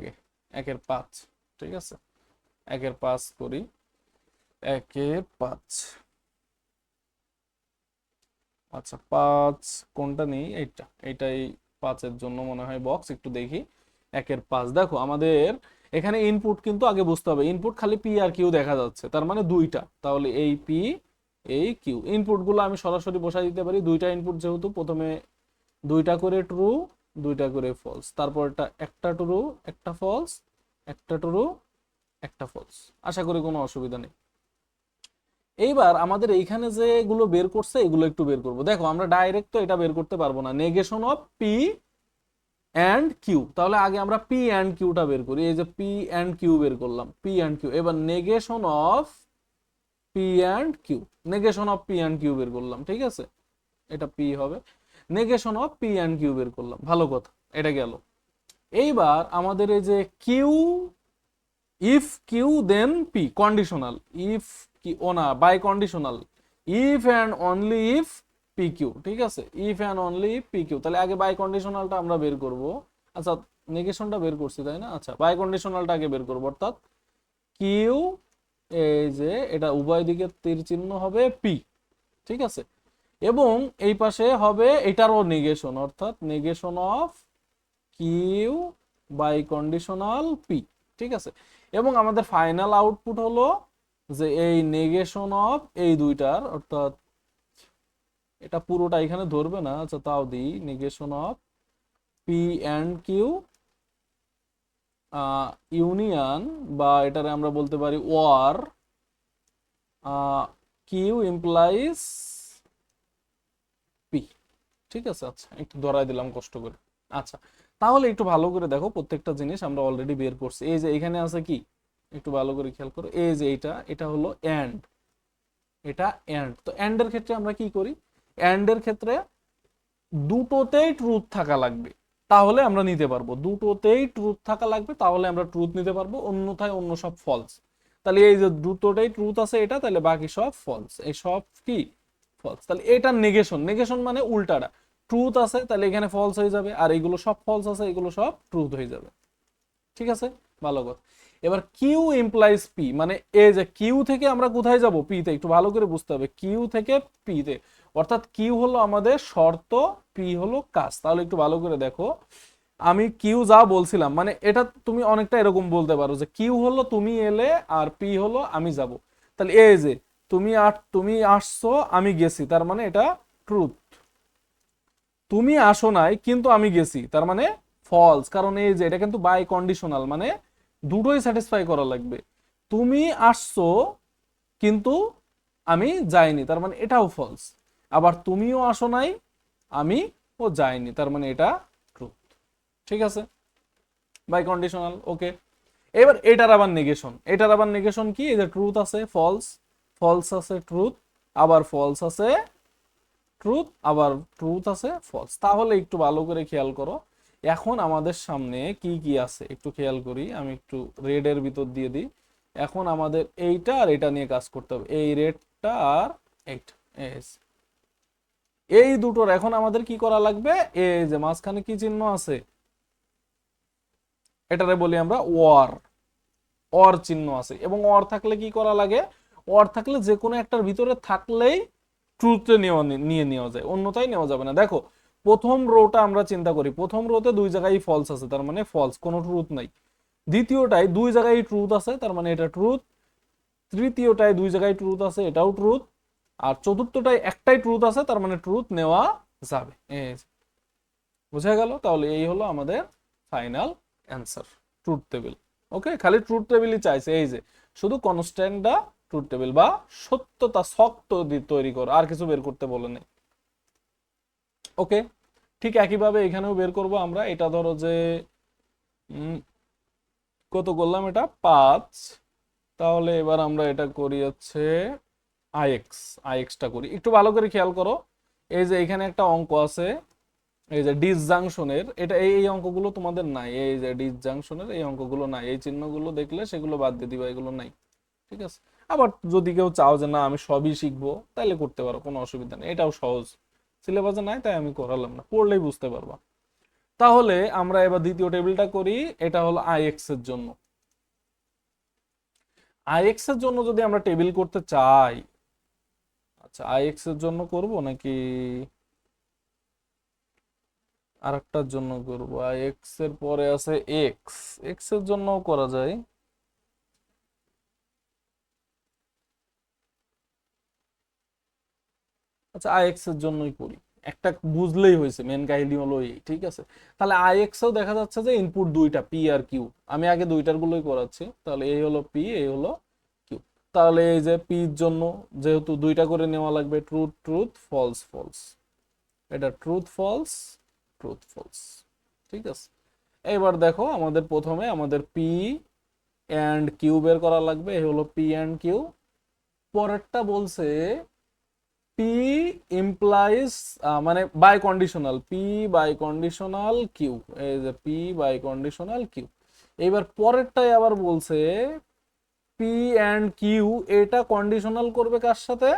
আগে একের পাঁচ, ঠিক আছে? একের পাঁচ করি, একের পাঁচ। আচ্ছা পাঁচ কোনটা নেই? এইটা। এইটাই পাঁচের জন্য মনে হয় বক্স একটু দেখি। একের পাঁচ। দেখো, আমাদের এখানে ইনপুট কিন্তু আগে বুঝতে হবে। ইনপুট খালি পি আর কিউ দেখা যাচ্ছে। তার মানে দুইটা। তাহলে এই পি এই কিউ ইনপুটগুলো আমি সরাসরি বসাই দিতে পারি। দুইটা ইনপুট যেহেতু প্রথমে দুইটা করে ট্রু দুইটা করে ফলস তারপর এটা একটা ট্রু একটা ফলস একটা ট্রু একটা ফলস আশা করি কোনো অসুবিধা নেই। এইবার আমাদের এইখানে যে এগুলো বের করছে, এগুলো একটু বের করব। দেখো, আমরা ডাইরেক্ট তো এটা বের করতে পারব না। Negation of P and Q তাহলে আগে আমরা পি অ্যান্ড কিউটা বের করি। এই যে পি অ্যান্ড কিউ বের করলাম। পি অ্যান্ড কিউ এবার negation of P and Q negation of P and Q বের করলাম। ঠিক আছে? এটা পি হবে। Negation of P and Q বের করলাম। ভালো কথা, এটা গেল। এইবার আমাদের এই যে Q if Q then P conditional if কি ও না bi conditional if and only if P Q ঠিক আছে? If and only if P Q তাহলে আগে বাই কন্ডিশনালটা আমরা বের করব। আচ্ছা নেগেশনটা বের করছি, তাই না? আচ্ছা বাই কন্ডিশনালটা আগে বের করব, অর্থাৎ কিউ এই যে, এটা উভয় দিকে তীর চিহ্ন হবে পি ঠিক আছে? এবং এই পাশে হবে এটারও নেগেশন অর্থাৎ negation of Q bi conditional P ঠিক আছে? এবং আমাদের ফাইনাল আউটপুট হলো যে এই নেগেশন অফ এই দুইটার, অর্থাৎ এটা পুরোটা এখানে ধরবে না আচ্ছা তাও দিই negation of P and Q union বা এটারে আমরা বলতে পারি ওয়ার কিউ ইমপ্লাইজ ঠিক আছে আচ্ছা একটু ধরাই দিলাম কষ্ট করে। আচ্ছা তাহলে একটু ভালো করে দেখো, প্রত্যেকটা জিনিস আমরা অলরেডি বের করছি। এই যে এখানে আছে কি? একটু ভালো করে খেয়াল করো। এই যে এটা এটা হলো এন্ড এটা এন্ড তো এন্ডের ক্ষেত্রে আমরা কি করি? এন্ডের ক্ষেত্রে দুটোতেই ট্রুথ থাকা লাগবে। তাহলে আমরা নিতে পারব। দুটোতেই ট্রুথ থাকা লাগবে, তাহলে আমরা ট্রুথ নিতে পারব। অন্যথায় অন্য সব ফলস তাহলে এই যে দুটোটাই ট্রুথ আছে এটা, তাহলে বাকি সব ফলস এই সব কি? ফলস তাহলে এটা নেগেশন নেগেশন মানে উল্টাটা। ট্রুথ আছে, তাহলে এখানে ফলস হয়ে যাবে। আর এগুলো সব ফলস আছে, এগুলো সব ট্রুথ হয়ে যাবে। ঠিক আছে? ভালো কথা। এবার কিউ ইমপ্লাইজ পি মানে এ যে কিউ থেকে আমরা কোথায় যাব? পি তে। একটু ভালো করে বুঝতে হবে। কিউ থেকে পি তে। অর্থাৎ কিউ হলো আমাদের শর্ত পি হলো কাজ। তাহলে একটু ভালো করে দেখো। আমি কিউ যা বলছিলাম মানে এটা তুমি অনেকটা এরকম বলতে পারো যে কিউ হলো তুমি এলে আর পি হলো আমি যাব। তাহলে এ যে তুমি আর, তুমি আসছো, আমি গেছি। তার মানে এটা ট্রুথ তুমি আসো নাই, কিন্তু আমি গেছি। তার মানে ফলস কারণ এই যে, এটা কিন্তু বাই কন্ডিশনাল মানে দুটোই স্যাটিসফাই করা লাগবে। তুমি আসছো, কিন্তু আমি যাইনি। তার মানে এটাও ফলস আবার তুমিও আসো নাই আমি ও যাইনি। তার মানে এটা ট্রুথ ঠিক আছে? বাই কন্ডিশনাল ওকে এবার এটার আবার নেগেশন এটার আবার নেগেশন কি? এই যে ট্রুথ আছে ফলস ফলস আছে ট্রুথ আবার ফলস আছে ট্রুথ আবার ট্রুথ আছে ফলস তাহলে একটু ভালো করে খেয়াল করো। এখন আমাদের সামনে কি কি আছে? একটু খেয়াল করি, আমি একটু রেডের ভিতর দিয়ে দিই। এখন আমাদের এইটা আর এটা নিয়ে কাজ করতে হবে। এই রেডটা আর এইটা, এই দুটোর, এখন আমাদের কি করা লাগবে? এই যে মাঝখানে কি চিহ্ন আছে? এটারে বলি আমরা ওয়ার অর চিহ্ন আছে। এবং অর থাকলে কি করা লাগে? অর থাকলে যে কোনো একটার ভিতরে থাকলেই ট্রুথে নেওয়া নিয়ে নেওয়া যায়, অন্যথায় নেওয়া যাবে না। দেখো, প্রথম রোটা আমরা চিন্তা করি। প্রথম রোতে দুই জায়গায় ফলস আছে, তার মানে ফলস কোনো ট্রুথ নাই। দ্বিতীয়টায় দুই জায়গায় ট্রুথ আছে, তার মানে এটা ট্রুথ তৃতীয়টায় দুই জায়গায় ট্রুথ আছে, এটাও ট্রুথ আর চতুর্থটায় একটাই ট্রুথ আছে, তার মানে ট্রুথ নেওয়া যাবে। বোঝা গেল? তাহলে এই হলো আমাদের final answer truth table okay খালি ট্রুথ টেবিলই চাইছে, এই যে, শুধু কনস্ট্যান্টটা ট্রুথ টেবিল বা সত্যতা শক্ত তৈরি করো। আর কিছু বের করতে বলে নেই। ওকে? ঠিক একইভাবে এখানেও বের করব আমরা। এটা ধরো যে কত করলাম এটা? পাঁচ। তাহলে এবার আমরা এটা করি হচ্ছে আইএক্স আইএক্সটা করি। একটু ভালো করে খেয়াল করো। এই যে এখানে একটা অঙ্ক আছে। এই যে ডিসজাংশনের এটা এই এই অঙ্কগুলো তোমাদের নাই। এই যে ডিসজাংশনের এই অঙ্কগুলো নাই। এই চিহ্নগুলো দেখলে সেগুলো বাদ দিয়ে দিবা, এগুলো নাই। ঠিক আছে? আবার যদি কেউ চাও যে, না, আমি সবই শিখব তাহলে করতে পারো, কোনো অসুবিধা নেই। এটাও সহজ। সিলেবাসে নাই, তাই আমি করালাম না। পড়লেই বুঝতে পারবা। তাহলে আমরা এবার দ্বিতীয় টেবিলটা করি। এটা হলো আইএক্স এর জন্য। আইএক্স এর জন্য যদি আমরা টেবিল করতে চাই আচ্ছা আইএক্স এর জন্য করব নাকি আরেকটার জন্য করব? আইএক্স এর পরে আছে এক্স এক্সের জন্যও করা যায়। আচ্ছা আইএক্স এর জন্যই করি। একটা বুঝলেই হয়েছে মেন কাহিনী হলো এই, ঠিক আছে? তাহলে আইএক্স এও দেখা যাচ্ছে যে ইনপুট দুইটা পি আর কিউ আমি আগে দুইটার গুলোই করাচ্ছি, তাহলে এই হলো পি এই হলো কিউ তাহলে এই যে পির জন্য যেহেতু দুইটা করে নেওয়া লাগবে ট্রুথ ট্রুথ ফলস ফলস এটা ট্রুথ ফলস ট্রুথ ফলস ঠিক আছে? এবার দেখো, আমাদের প্রথমে আমাদের পি অ্যান্ড কিউ বের করা লাগবে এই হলো পি অ্যান্ড কিউ পরেরটা বলছে পি ইমপ্লাইজ মানে bi conditional P bi conditional Q এই যে পি বাই কন্ডিশনাল কিউ এইবার পরেরটাই আবার বলছে পি অ্যান্ড কিউ এটা কন্ডিশনাল করবে কার সাথে?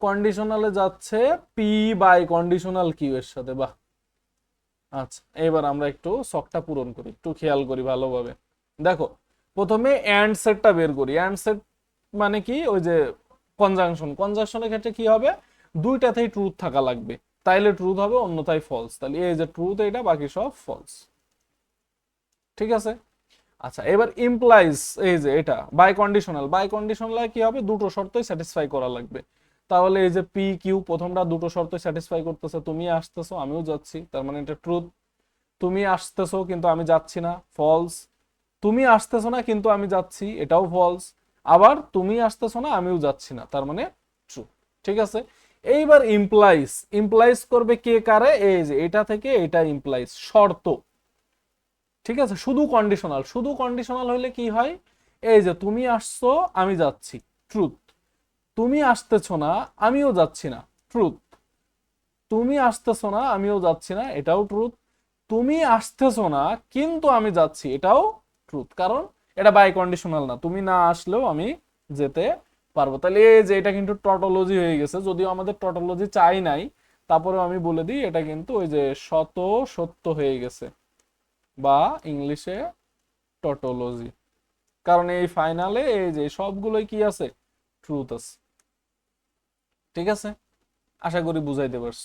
কন্ডিশনালে যাচ্ছে পি বাই কন্ডিশনাল কিউ এর সাথে, বাহ। আচ্ছা এবার আমরা একটু শখটা পূরণ করি, একটু খেয়াল করি ভালোভাবে। দেখো, প্রথমে অ্যান্ড সেটটা বের করি। অ্যান্ড সেট মানে কি? ওই যে কনজাংশন কনজাংশনের ক্ষেত্রে কি হবে? দুইটাতেই ট্রুথ থাকা লাগবে। তাইলে ট্রুথ হবে, অন্যথায় ফলস তাহলে এই যে ট্রুথ এটা বাকি সব ফলস ঠিক আছে? আচ্ছা এবার ইমপ্লাইজ এই যে এটা বাই কন্ডিশনাল বাই কন্ডিশনাল কি হবে? দুটো শর্তই স্যাটিসফাই করা লাগবে। তাহলে এই যে পি কিউ প্রথমটা দুটো শর্ত স্যাটিসফাই করতেছে। তুমি আসতেছো, আমিও যাচ্ছি। তার মানে এটা ট্রুথ তুমি আসতেছো, কিন্তু আমি যাচ্ছি না ফলস তুমি আসতেছো না, কিন্তু আমি যাচ্ছি, এটাও ফলস আবার তুমি আসতেছো না, আমিও যাচ্ছি না। তার মানে ট্রু ঠিক আছে? এইবার ইমপ্লাইজ ইমপ্লাইজ করবে কে কারে? এই যে এটা থেকে এটা ইমপ্লাইজ শর্ত। ঠিক আছে? শুধু কন্ডিশনাল শুধু কন্ডিশনাল হলে কি হয়? এই যে তুমি আসছো, আমি যাচ্ছি। ট্রুথ তুমি আসতেছো না, আমিও যাচ্ছি না। ট্রুথ তুমি আসতেছো না, আমিও যাচ্ছি না, এটাও ট্রুথ তুমি আসতেছো না, কিন্তু আমি যাচ্ছি, এটাও ট্রুথ কারণ এটা বাই কন্ডিশনাল না। তুমি না আসলেও আমি যেতে পারব। তাহলে এই যে এটা কিন্তু টটোলজি হয়ে গেছে। যদিও আমাদের টটোলজি চাই নাই, তারপরেও আমি বলে দিই, এটা কিন্তু ওই যে শত সত্য হয়ে গেছে বা ইংলিশে টটোলজি কারণ এই ফাইনালে এই যে সবগুলোই কি আছে? ট্রুথ আছে। ঠিক আছে? আশা করি বুঝাইতে পারছ।